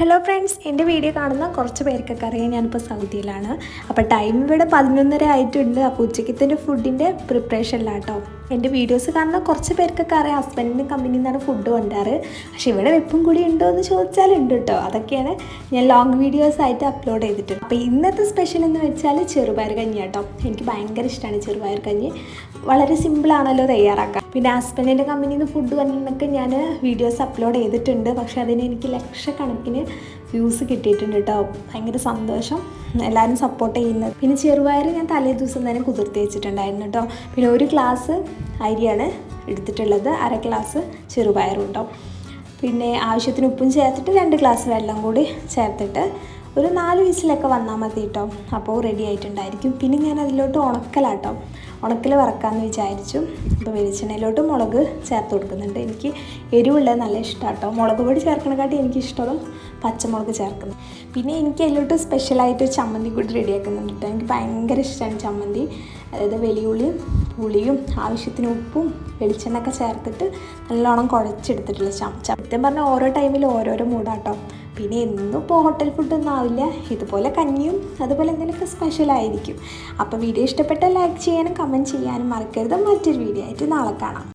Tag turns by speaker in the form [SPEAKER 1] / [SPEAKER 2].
[SPEAKER 1] Hello friends എന്റെ video കാണുന്ന കുറച്ച് പേർക്കൊക്കെ അറിയാം ഞാനിപ്പോൾ സൗദിയിലാണ്. അപ്പോൾ ടൈം ഇവിടെ പതിനൊന്നര ആയിട്ടുണ്ട്. അപ്പോൾ ഉച്ചക്കത്തിന്റെ ഫുഡിന്റെ പ്രിപ്പറേഷനിലാട്ടോ എന്റെ വീഡിയോസ് കാണുന്ന കുറച്ച് പേർക്കൊക്കെ അറിയാം. ഹസ്ബൻഡിന്റെ കമ്പനിയിൽ നിന്നാണ് ഫുഡ് കൊണ്ടാറ്. പക്ഷേ ഇവിടെ വെപ്പും കൂടി ഉണ്ടോ എന്ന് ചോദിച്ചാൽ ഉണ്ട് കേട്ടോ അതൊക്കെയാണ് ഞാൻ ലോങ് വീഡിയോസ് ആയിട്ട് അപ്ലോഡ് ചെയ്തിട്ടുണ്ട് അപ്പോൾ ഇന്നത്തെ സ്പെഷ്യൽ എന്ന് വെച്ചാൽ ചെറുപയർ കഞ്ഞി കേട്ടോ എനിക്ക് ഭയങ്കര ഇഷ്ടമാണ് ചെറുപയർ കഞ്ഞി. വളരെ സിമ്പിളാണല്ലോ തയ്യാറാക്കാൻ. പിന്നെ ഹസ്ബൻഡിന്റെ കമ്പനിയിൽ നിന്ന് ഫുഡ് വന്നൊക്കെ ഞാൻ വീഡിയോസ് അപ്ലോഡ് ചെയ്തിട്ടുണ്ട്. പക്ഷേ അതിന് എനിക്ക് ലക്ഷക്കണക്കിന് വ്യൂസ് കിട്ടിയിട്ടുണ്ട് കേട്ടോ. ഭയങ്കര സന്തോഷം. എല്ലാവരും സപ്പോർട്ട് ചെയ്യുന്നത് പിന്നെ ചെറുപയർ ഞാൻ തലേ ദിവസം തന്നെ കുതിർത്തി വെച്ചിട്ടുണ്ടായിരുന്നു കേട്ടോ. പിന്നെ ഒരു ഗ്ലാസ് അരിയാണ് എടുത്തിട്ടുള്ളത്. അര ഗ്ലാസ് ചെറുപയറും പിന്നെ ആവശ്യത്തിന് ഉപ്പും ചേർത്തിട്ട് രണ്ട് ഗ്ലാസ് വെള്ളം കൂടി ചേർത്തിട്ട് ഒരു നാല് വിസിലൊക്കെ വന്നാൽ മതി കേട്ടോ അപ്പോൾ റെഡി ആയിട്ടുണ്ടായിരിക്കും. പിന്നെ ഞാൻ അതിലോട്ട് ഉണക്കലാട്ടോ. ഉണക്കൽ വറക്കാമെന്ന് വിചാരിച്ചു. അപ്പോൾ വെളിച്ചെണ്ണയിലോട്ട് മുളക് ചേർത്ത് കൊടുക്കുന്നുണ്ട്. എനിക്ക് എരിവുള്ളത് നല്ല ഇഷ്ടമാണ് കേട്ടോ മുളക് പൊടി ചേർക്കണക്കാട്ടി എനിക്ക് ഇഷ്ടമുള്ള പച്ചമുളക് ചേർക്കുന്നത്. പിന്നെ എനിക്ക് അതിലോട്ട് സ്പെഷ്യലായിട്ട് ചമ്മന്തി കൂടി റെഡിയാക്കുന്നുണ്ട് കേട്ടോ എനിക്ക് ഭയങ്കര ഇഷ്ടമാണ് ചമ്മന്തി. അതായത് വലിയുള്ളിയും പുളിയും ആവശ്യത്തിന് ഉപ്പും വെളിച്ചെണ്ണ ഒക്കെ ചേർത്തിട്ട് നല്ലോണം കുഴച്ചെടുത്തിട്ടുള്ള ചം സത്യം പറഞ്ഞാൽ ഓരോ ടൈമിൽ ഓരോരോ മൂടാട്ടോ. പിന്നെ എന്നും ഇപ്പോൾ ഹോട്ടൽ ഫുഡൊന്നും ആവില്ല. ഇതുപോലെ കഞ്ഞിയും അതുപോലെ എന്തെങ്കിലുമൊക്കെ സ്പെഷ്യലായിരിക്കും അപ്പോൾ വീഡിയോ ഇഷ്ടപ്പെട്ടാൽ ലൈക്ക് ചെയ്യാനും കമന്റ് ചെയ്യാനും മറക്കരുത്. മറ്റൊരു വീഡിയോ ആയിട്ട് നാളെ കാണാം.